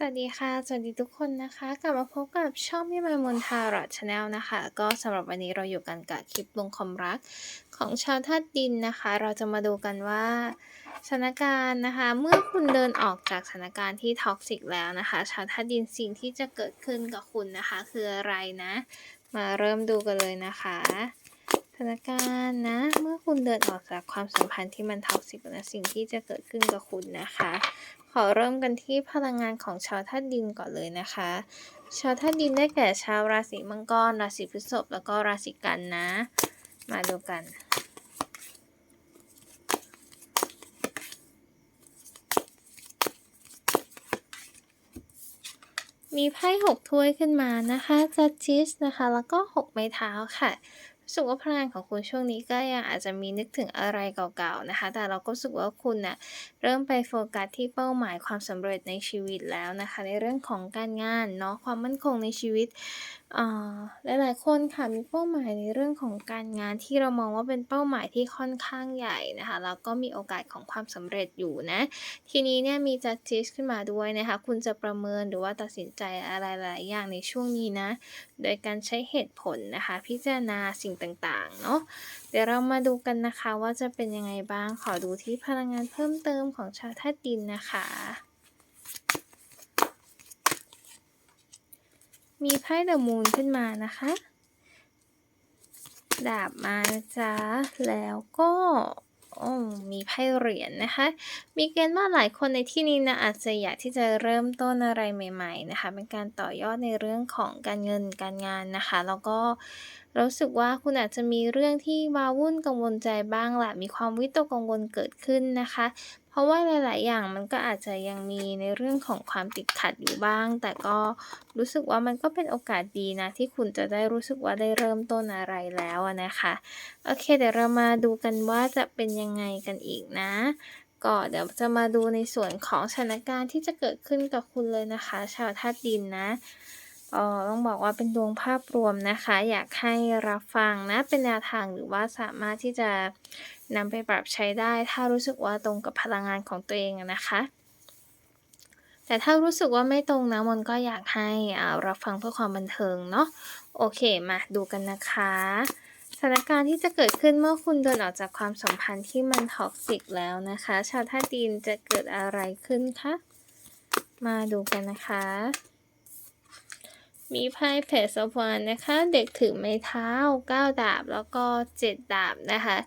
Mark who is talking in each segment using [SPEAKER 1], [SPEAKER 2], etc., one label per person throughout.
[SPEAKER 1] สวัสดีค่ะ สวัสดีทุกคนนะคะ กลับมาพบกับช่องพี่มายมนทารัตชาแนลนะคะ ก็สำหรับวันนี้เราอยู่กันกับคลิปลงความรักของชาวธาตุดินนะคะ เราจะมาดูกันว่าสถานการณ์นะคะ เมื่อคุณเดินออกจากสถานการณ์ที่ท็อกซิกแล้วนะคะ ชาวธาตุดินสิ่งที่จะเกิดขึ้นกับคุณนะคะ คืออะไรนะ มาเริ่มดูกันเลยนะคะ ถานการณ์นะ เมื่อคุณเดินออกจากความสัมพันธ์ที่มันท็อกซิกนะสิ่งที่จะเกิดขึ้นกับคุณนะคะ ขอเริ่มกันที่พลังงานของชาวธาตุดินก่อนเลยนะคะ ชาวธาตุดินได้แก่ชาวราศีมังกร ราศีพฤษภแล้วก็ราศีกันนะ มาดูกันมีไพ่หกถ้วยขึ้นมานะคะจัดจิสนะคะ แล้วก็หกไม้เท้าค่ะ รู้สึกว่าพลังงานของคุณช่วงนี้ก็ยังอาจจะมีนึกถึงอะไรเก่าๆนะคะ แต่เราก็รู้สึกว่าคุณน่ะเริ่มไปโฟกัสที่เป้าหมายความสำเร็จในชีวิตแล้วนะคะ ในเรื่องของการงานเนาะความมั่นคงในชีวิตหลายๆ คนค่ะมีเป้าหมายในเรื่องของการงานที่เรามองว่าเป็นเป้าหมายที่ค่อนข้างใหญ่นะคะแล้วก็มีโอกาสของความสำเร็จอยู่นะ ทีนี้เนี่ยมีจัดจิสขึ้นมาด้วยนะคะ คุณจะประเมินหรือว่าตัดสินใจอะไรหลายอย่างในช่วงนี้นะ โดยการใช้เหตุผลนะคะ พิจารณาสิ่งต่างๆ เนาะเดี๋ยวเรามาดูกันนะคะว่าจะเป็นยังไงบ้างขอดูที่พลังงานเพิ่มเติมของชาวธาตุดินนะคะ มีไพ่เดอะมูนขึ้นมานะคะ ดาบมาจ้าแล้วก็โอ้มีไพ่เหรียญนะคะ มีเกณฑ์ว่าหลายคนในที่นี้นะอาจจะอยากที่จะเริ่มต้นอะไรใหม่ ๆ นะคะ เป็นการต่อยอดในเรื่องของการเงินการงานนะคะ แล้วก็รู้สึกว่าคุณอาจจะมีเรื่องที่ว้าวุ่นกังวลใจบ้างแหละมีความวิตกกังวลเกิดขึ้นนะคะ เพราะว่าหลาย ๆ อย่างมันก็อาจจะยังมีในเรื่องของความติดขัดอยู่บ้าง แต่ก็รู้สึกว่ามันก็เป็นโอกาสดีนะ ที่คุณจะได้รู้สึกว่าได้เริ่มต้นอะไรแล้วนะคะโอเคเดี๋ยวเรามาดูกันว่าจะเป็นยังไงกันอีกนะก็เดี๋ยวจะมาดูในส่วนของสถานการณ์ที่จะเกิดขึ้นกับคุณเลยนะคะ ชาวธาตุดินนะ เออต้องบอกว่าเป็นดวงภาพรวมนะคะ อยากให้รับฟังนะเป็นแนวทางหรือว่าสามารถที่จะนำไปปรับใช้ได้ ถ้ารู้สึกว่าตรงกับพลังงานของตัวเองนะคะ แต่ถ้ารู้สึกว่าไม่ตรงนะมนก็อยากให้อ่ารับฟังเพื่อความบันเทิงเนาะโอเคมาดูกันนะคะสถานการณ์ที่จะเกิดขึ้นเมื่อคุณเดินออกจากความสัมพันธ์ที่มันท็อกซิกแล้วนะคะ ชาวธาตุดินจะเกิดอะไรขึ้นคะ มาดูกันนะคะ มีไพ่เพจสวรรนะคะ เด็กถือไม้เท้า 9 ดาบแล้วก็ 7 ดาบนะคะ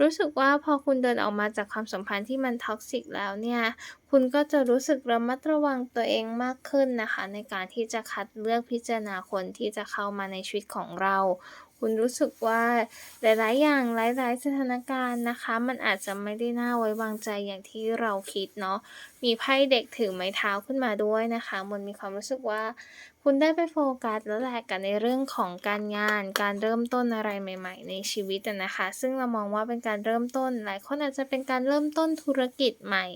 [SPEAKER 1] รู้สึกว่าพอคุณเดินออกมาจากความสัมพันธ์ที่มันท็อกซิกแล้วเนี่ย คุณก็จะรู้สึกระมัดระวังตัวเองมากขึ้นนะคะ ในการที่จะคัดเลือกพิจารณาคนที่จะเข้ามาในชีวิตของเรา คุณรู้สึกว่าหลาย ๆ อย่างหลาย ๆ สถานการณ์นะคะ มันอาจจะไม่ได้น่าไว้วางใจอย่างที่เราคิดเนาะมีไพ่เด็กถือไม้เท้าขึ้นมาด้วยนะคะ มันมีความรู้สึกว่า คุณได้ไปโฟกัสแล้วแหละกับในเรื่องของการงาน การเริ่มต้นอะไรใหม่ ๆ ในชีวิตนะคะ ซึ่งเรามองว่าเป็นการเริ่มต้น หลายคนอาจจะเป็นการเริ่มต้นธุรกิจใหม่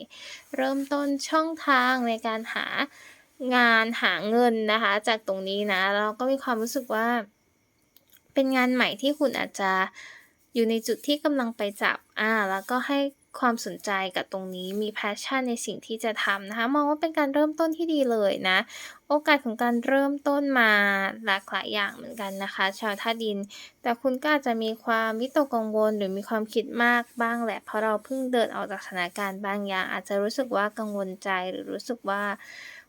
[SPEAKER 1] เริ่มต้นช่องทางในการหางานหาเงินนะคะ จากตรงนี้นะ เราก็มีความรู้สึกว่า เป็นงานใหม่ที่คุณอาจจะอยู่ในจุดที่กำลังไปจับอ่าแล้วก็ให้ความสนใจกับตรงนี้มี passion ในสิ่งที่จะทำนะคะ มองว่าเป็นการเริ่มต้นที่ดีเลยนะ โอกาสของการเริ่มต้นมาหลากหลายอย่างเหมือนกันนะคะ ชาวธาดิน แต่คุณก็อาจจะมีความวิตกกังวล หรือมีความคิดมากบ้างแหละ เพราะเราเพิ่งเดินออกจากสถานการณ์บางอย่าง อาจจะรู้สึกว่ากังวลใจหรือรู้สึกว่า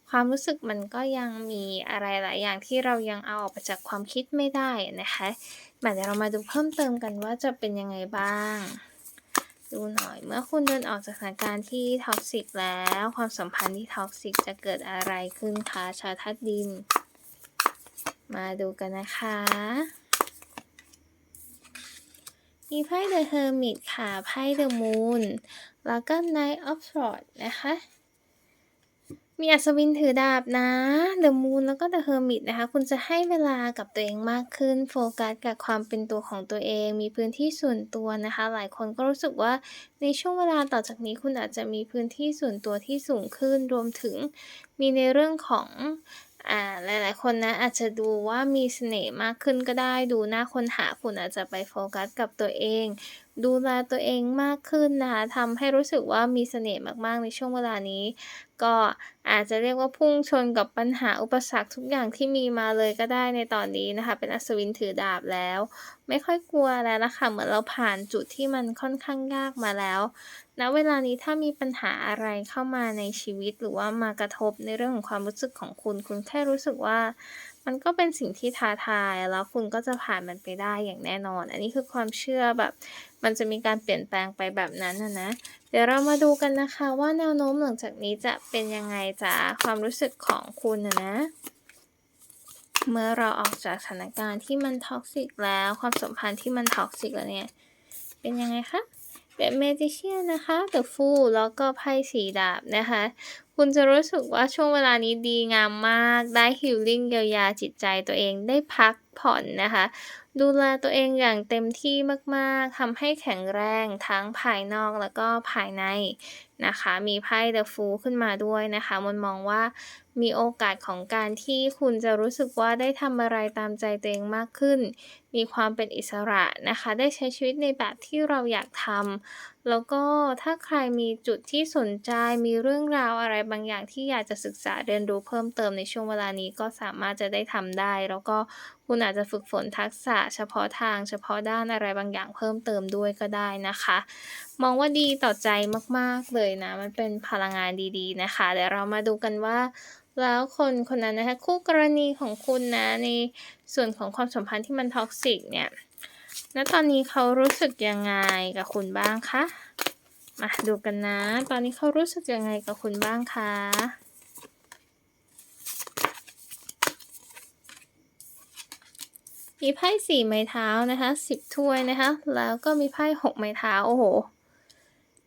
[SPEAKER 1] ความรู้สึกมันก็ยังมีอะไรหลายอย่างที่เรายังเอาออกไปจากความคิดไม่ได้นะคะมาเดี๋ยวเรามาดูเพิ่มเติมกันว่าจะเป็นยังไงบ้าง ดูหน่อยเมื่อคุณเดินออกจากสถานการณ์ที่ท็อกซิกแล้ว ความสัมพันธ์ที่ท็อกซิกจะเกิดอะไรขึ้นคะชาวธาตุดิน มาดูกันนะคะมีไพ่ The Hermit ค่ะ ไพ่ The Moon แล้วก็ Knight of Swords นะคะ มีอัศวินถือดาบนะ The Moon แล้วก็ The Hermit นะคะ คุณจะให้เวลากับตัวเองมากขึ้น โฟกัสกับความเป็นตัวของตัวเอง มีพื้นที่ส่วนตัวนะคะ หลายคนก็รู้สึกว่าในช่วงเวลาต่อจากนี้คุณอาจจะมีพื้นที่ส่วนตัวที่สูงขึ้น รวมถึงมีในเรื่องของอ่าหลายๆ คนนะอาจจะดูว่ามีเสน่ห์มากขึ้นก็ได้ ดูหน่าคนหาคุณอาจจะไปโฟกัสกับตัวเอง ดูแลตัวเองมากขึ้นนะคะทำให้รู้สึกว่ามีเสน่ห์มากๆในช่วงเวลานี้ ก็อาจจะเรียกว่าพุ่งชนกับปัญหาอุปสรรคทุกอย่างที่มีมาเลยก็ได้ในตอนนี้นะคะ เป็นอัศวินถือดาบแล้ว ไม่ค่อยกลัวแล้วล่ะค่ะเหมือนเราผ่านจุดที่มันค่อนข้างยากมาแล้วณเวลานี้ถ้ามีปัญหาอะไรเข้ามาในชีวิตหรือว่ามากระทบในเรื่องของความรู้สึกของคุณ คุณแค่รู้สึกว่า มันก็เป็นสิ่งที่ท้าทาย แล้วคุณก็จะผ่านมันไปได้อย่างแน่นอน อันนี้คือความเชื่อแบบ มันจะมีการเปลี่ยนแปลงไปแบบนั้นอะนะ เดี๋ยวเรามาดูกันนะคะว่าแนวโน้มหลังจากนี้จะเป็นยังไงจากความรู้สึกของคุณอะนะ เมื่อเราออกจากสถานการณ์ที่มัน toxic แล้วความสัมพันธ์ที่มัน toxic แล้วเนี่ย เป็นยังไงคะเป็น Magician นะคะ The Fool แล้วก็ไพ่สีดาบนะคะ คุณจะรู้สึกว่าช่วงเวลานี้ดีงามมาก ได้ฮิลลิ่งเยียวยาจิตใจตัวเองได้พักผ่อนนะคะ ดูแลตัวเองอย่างเต็มที่มากๆทำให้แข็งแรงทั้งภายนอกแล้วก็ภายในนะคะ มีไพ่ The Fool ขึ้นมาด้วยนะคะ มันมองว่า มีโอกาสของการที่คุณจะรู้สึกว่าได้ทำอะไรตามใจตัวเองมากขึ้น มีความเป็นอิสระนะคะ ได้ใช้ชีวิตในแบบที่เราอยากทำ แล้วก็ถ้าใครมีจุดที่สนใจ มีเรื่องราวอะไรบางอย่างที่อยากจะศึกษาเรียนรู้เพิ่มเติมในช่วงเวลานี้ก็สามารถจะได้ทำได้ แล้วก็คุณอาจจะฝึกฝนทักษะ เฉพาะทาง เฉพาะด้านอะไรบางอย่างเพิ่มเติมด้วยก็ได้นะคะ มองว่าดีต่อใจมากๆเลยนะ มันเป็นพลังงานดีๆนะคะ เดี๋ยวเรามาดูกันว่า แล้วคนคนนั้นนะคะคู่กรณีของคุณนะในส่วนของความสัมพันธ์ที่มัน toxic เนี่ยณตอนนี้เขารู้สึกยังไงกับคุณบ้างคะมาดูกันนะ ตอนนี้เขารู้สึกยังไงกับคุณบ้างคะมีไพ่4ไม้เท้านะคะ10ถ้วยนะคะ แล้วก็มีไพ่6ไม้เท้า โอ้โห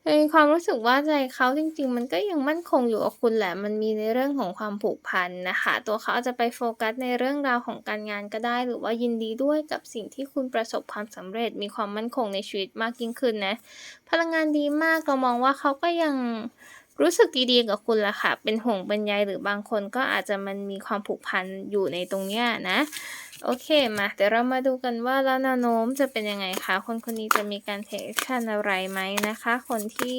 [SPEAKER 1] ฮมีความรู้สึกว่าใจเขาจริง ๆ มันก็ยังมั่นคงอยู่กับคุณแหละ มันมีในเรื่องของความผูกพันนะคะ ตัวเขาอาจจะไปโฟกัสในเรื่องราวของการงานก็ได้ หรือว่ายินดีด้วยกับสิ่งที่คุณประสบความสำเร็จ มีความมั่นคงในชีวิตมากยิ่งขึ้นนะ พลังงานดีมากเรามองว่าเขาก็ยังรู้สึกดีๆกับคุณละค่ะ เป็นห่วงเป็นใยหรือบางคนก็อาจจะมันมีความผูกพันอยู่ในตรงเนี้ยนะ โอเคมาเดี๋ยวเรามาดูกันว่าแล้วแนวโน้มจะเป็นยังไงคะคนคนนี้จะมีการ take action อะไรไหมนะคะ คนที่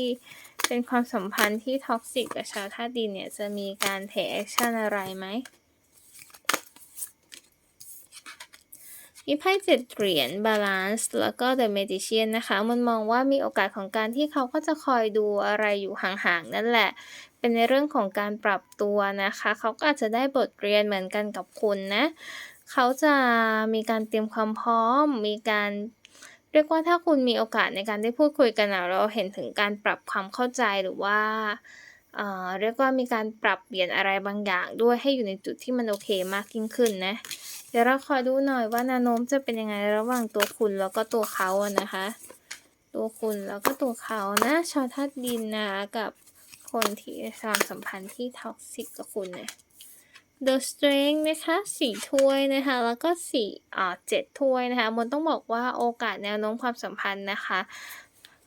[SPEAKER 1] เป็นความสัมพันธ์ที่ toxic กับชาวธาดินเนี่ยจะมีการ take action อะไรไหมมีไพ่7เหรียญ Balance แล้วก็ The Magician นะคะ มันมองว่ามีโอกาสของการที่เขาก็จะคอยดูอะไรอยู่ห่างๆ นั่นแหละ เป็นในเรื่องของการปรับตัวนะคะ เขาก็อาจจะได้บทเรียนเหมือนกันกับคุณนะ เขาจะมีการเตรียมความพร้อม มีการเรียกว่าถ้าคุณมีโอกาสในการได้พูดคุยกันเราเห็นถึงการปรับความเข้าใจหรือว่าเอ่อเรียกว่ามีการปรับเปลี่ยนอะไรบางอย่าง ด้วยให้อยู่ในจุดที่มันโอเคมากยิ่งขึ้นนะ เดี๋ยวเราขอยดูหน่อยว่านวโน้มจะเป็นยังไงระหว่างตัวคุณแล้วก็ตัวเขาอะนะคะ ตัวคุณแล้วก็ตัวเขานะชาวธาตุดินนะคะกับคนที่ความสัมพันธ์ที่ toxic กับคุณเนี่ย The Strength นะคะสี่ถ้วยนะคะ แล้วก็4อ่า7ถ้วยนะคะมนต้องบอกว่าโอกาสแนวโน้มความสัมพันธ์นะคะ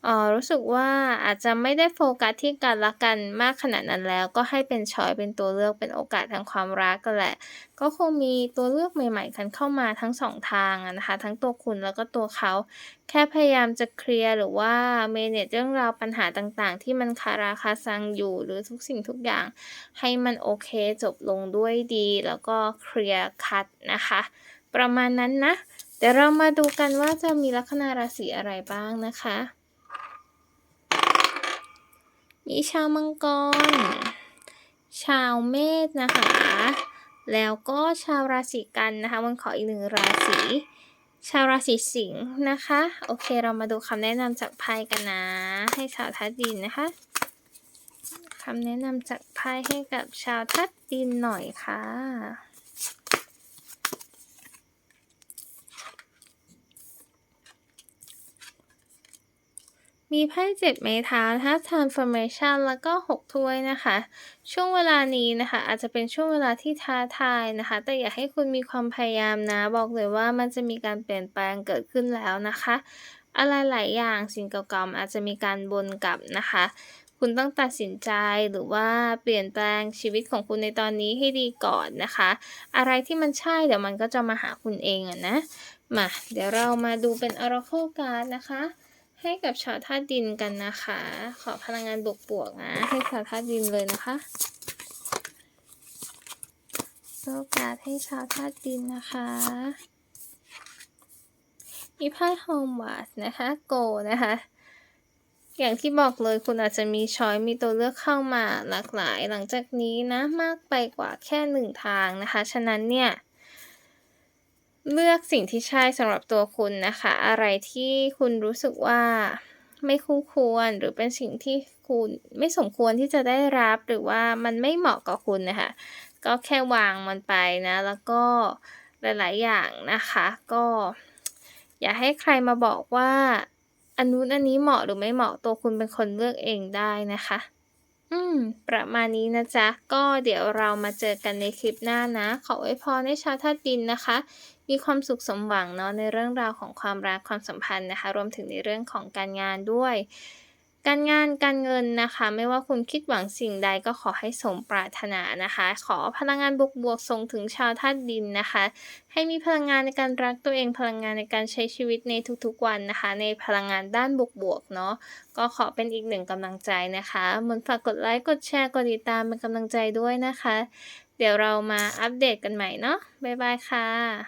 [SPEAKER 1] เอ่อรู้สึกว่าอาจจะไม่ได้โฟกัสที่กันและกันมากขนาดนั้นแล้ว ก็ให้เป็นชอยเป็นตัวเลือกเป็นโอกาสทางความรักกันแหละ ก็คงมีตัวเลือกใหม่ ๆ กันเข้ามาทั้ง2ทางอะนะคะ ทั้งตัวคุณแล้วก็ตัวเขา แค่พยายามจะเคลียร์หรือว่า manage เรื่องราวปัญหาต่างๆ ที่มันคาราคาซังอยู่ หรือทุกสิ่งทุกอย่าง ให้มันโอเคจบลงด้วยดี แล้วก็เคลียร์คัตนะคะ ประมาณนั้นนะเดี๋ยวเรามาดูกันว่าจะมีลัคนาราศีอะไรบ้างนะคะ มีชาวมังกร ชาวเมษนะคะ แล้วก็ชาวราศีกันนะคะมนขออีก1ราศีชาวราศีสิงห์นะคะ โอเคเรามาดูคำแนะนำจากไพ่กันนะ ให้ชาวธาตุดินนะคะคำแนะนำจากไพ่ให้กับชาวธาตุดินหน่อยค่ะ มีไพ่7ไม้เท้านะคะ Transformation แล้วก็ 6 ถ้วยนะคะ ช่วงเวลานี้นะคะ อาจจะเป็นช่วงเวลาที่ท้าทายนะคะ แต่อยากให้คุณมีความพยายามนะ บอกเลยว่ามันจะมีการเปลี่ยนแปลงเกิดขึ้นแล้วนะคะ อะไรหลายอย่างสิ่งเก่าๆอาจจะมีการวนกลับนะคะ คุณต้องตัดสินใจหรือว่าเปลี่ยนแปลงชีวิตของคุณในตอนนี้ให้ดีก่อนนะคะ อะไรที่มันใช่เดี๋ยวมันก็จะมาหาคุณเองอะนะมาเดี๋ยวเรามาดูเป็น Oracle Card นะคะ ให้กับชาวธาตุดินกันนะคะ ขอพลังงานบวกๆนะ ให้ชาวธาตุดินเลยนะคะโอกาสให้ชาวธาตุดินนะคะ มีไพ่โฮมวาสนะคะ โกนะคะ อย่างที่บอกเลยคุณอาจจะมีช้อยมีตัวเลือกเข้ามาหลากหลาย หลังจากนี้นะมากไปกว่าแค่หนึ่งทางนะคะ ฉะนั้นเนี่ย เลือกสิ่งที่ใช่สำหรับตัวคุณนะคะ อะไรที่คุณรู้สึกว่าไม่คู่ควรหรือเป็นสิ่งที่คุณไม่สมควรที่จะได้รับหรือว่ามันไม่เหมาะกับคุณนะคะก็แค่วางมันไปนะ แล้วก็หลาย ๆ อย่างนะคะ ก็ อย่าให้ใครมาบอกว่าอันนู้นอันนี้เหมาะหรือไม่เหมาะตัวคุณเป็นคนเลือกเองได้นะคะ อืม ประมาณนี้นะจ๊ะ ก็เดี๋ยวเรามาเจอกันในคลิปหน้านะ ขออวยพรให้ชาวธาตุดินนะคะ มีความสุขสมหวังเนาะในเรื่องราวของความรักความสัมพันธ์นะคะ รวมถึงในเรื่องของการงานด้วย การงานการเงินนะคะ ไม่ว่าคุณคิดหวังสิ่งใดก็ขอให้สมปรารถนานะคะ ขอพลังงานบวกๆส่งถึงชาวธาตุดินนะคะ ให้มีพลังงานในการรักตัวเองพลังงานในการใช้ชีวิตในทุกๆวันนะคะ ในพลังงานด้านบวกๆเนาะก็ขอเป็นอีกหนึ่งกำลังใจนะคะเหมือนฝากกดไลค์กดแชร์กดติดตามเป็นกำลังใจด้วยนะคะ เดี๋ยวเรามาอัปเดตกันใหม่เนาะบ๊ายบายค่ะ